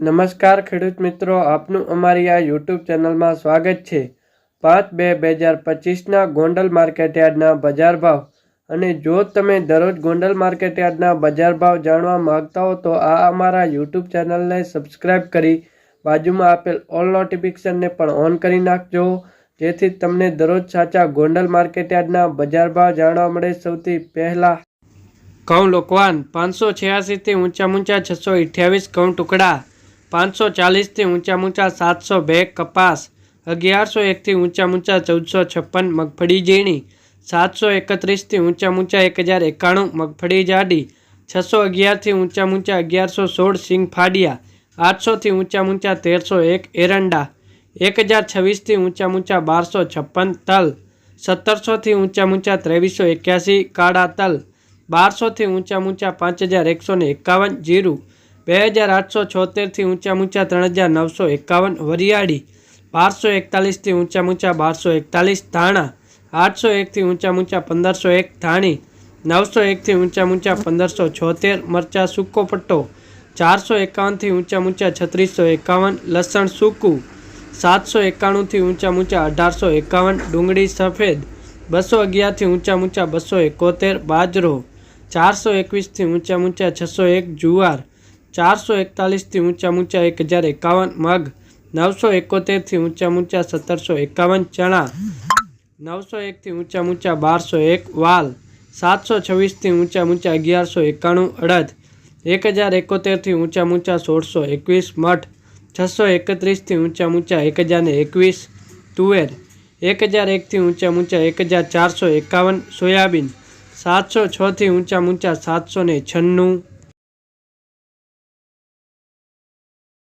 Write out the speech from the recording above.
નમસ્કાર ખેડૂત મિત્રો, આપનું અમારી આ યુટ્યુબ ચેનલમાં સ્વાગત છે. પાંચ બે બે હજાર પચીસના ગોંડલ માર્કેટયાર્ડના બજાર ભાવ. અને જો તમે દરરોજ ગોંડલ માર્કેટયાર્ડના બજાર ભાવ જાણવા માગતા હો, તો આ અમારા યુટ્યુબ ચેનલને સબસ્ક્રાઈબ કરી બાજુમાં આપેલ ઓલ નોટિફિકેશનને પણ ઓન કરી નાખજો. જેથી તમને દરરોજ સાચા ગોંડલ માર્કેટયાર્ડના બજાર ભાવ જાણવા મળે સૌથી પહેલાં. ઘઉં લોકવાન પાંચસો છ્યાસીથી ઊંચા ઊંચા છસો અઠ્યાવીસ ઘઉં ટુકડા. પાંચસો ચાલીસથી ઊંચા ઊંચા સાતસો બે, કપાસ અગિયારસો એકથી ઊંચા ઊંચા ચૌદસો છપ્પન, મગફળી ઝીણી સાતસો એકત્રીસથી ઊંચા ઊંચા એક હજાર એકાણું, મગફળી જાડી છસો અગિયારથી ઊંચા ઊંચા અગિયારસો સોળ, સિંગ ફાડિયા આઠસોથી ઊંચા ઊંચા તેરસો એક, એરંડા એક હજાર છવ્વીસથી ઊંચા ઊંચા બારસો છપ્પન, તલ સત્તરસોથી ઊંચા ઊંચા ત્રેવીસો એક્યાસી, કાળા તલ બારસોથી ઊંચા ઊંચા પાંચ હજાર એકસો ને એકાવન, જીરું બે હજાર આઠસો છોતેરથી ઊંચા ઊંચા ત્રણ હજાર નવસો એકાવન, વરિયાળી બારસો એકતાલીસથી ઊંચા ઊંચા બારસો એકતાલીસ, ધાણા આઠસો એકથી ઊંચા ઊંચા પંદરસો એક, ધાણી નવસો એકથી ઊંચા ઊંચા પંદરસો છોતેર, મરચા સૂકો પટ્ટો ચારસો એકાવનથી ઊંચા ઊંચા છત્રીસો એકાવન, લસણ સૂકું સાતસો એકાણુંથી ઊંચા ઊંચા અઢારસો એકાવન, ડુંગળી સફેદ બસો અગિયારથી ઊંચા ઊંચા બસો એકોતેર, બાજરો ચારસો એકવીસથી ઊંચા ઊંચા છસો એક, જુવાર ચારસો એકતાલીસથી ઊંચા ઊંચા એક હજાર એકાવન, મગ નવસો એકોતેરથી ઊંચા ઊંચા સત્તરસો એકાવન, ચણા નવસો એકથી ઊંચા ઊંચા બારસો એક, વાલ સાતસો છવ્વીસથી ઊંચા ઊંચા અગિયારસો એકાણું, અડદ એક હજાર એકોતેરથી ઊંચા ઊંચા સોળસો એકવીસ, મઠ છસો એકત્રીસથી ઊંચા ઊંચા એક હજાર ને એકવીસ, તુવેર એક હજાર એકથી ઊંચા ઊંચા એક હજાર ચારસો એકાવન, સોયાબીન સાતસો છથી ઊંચા ઊંચા સાતસો છન્નું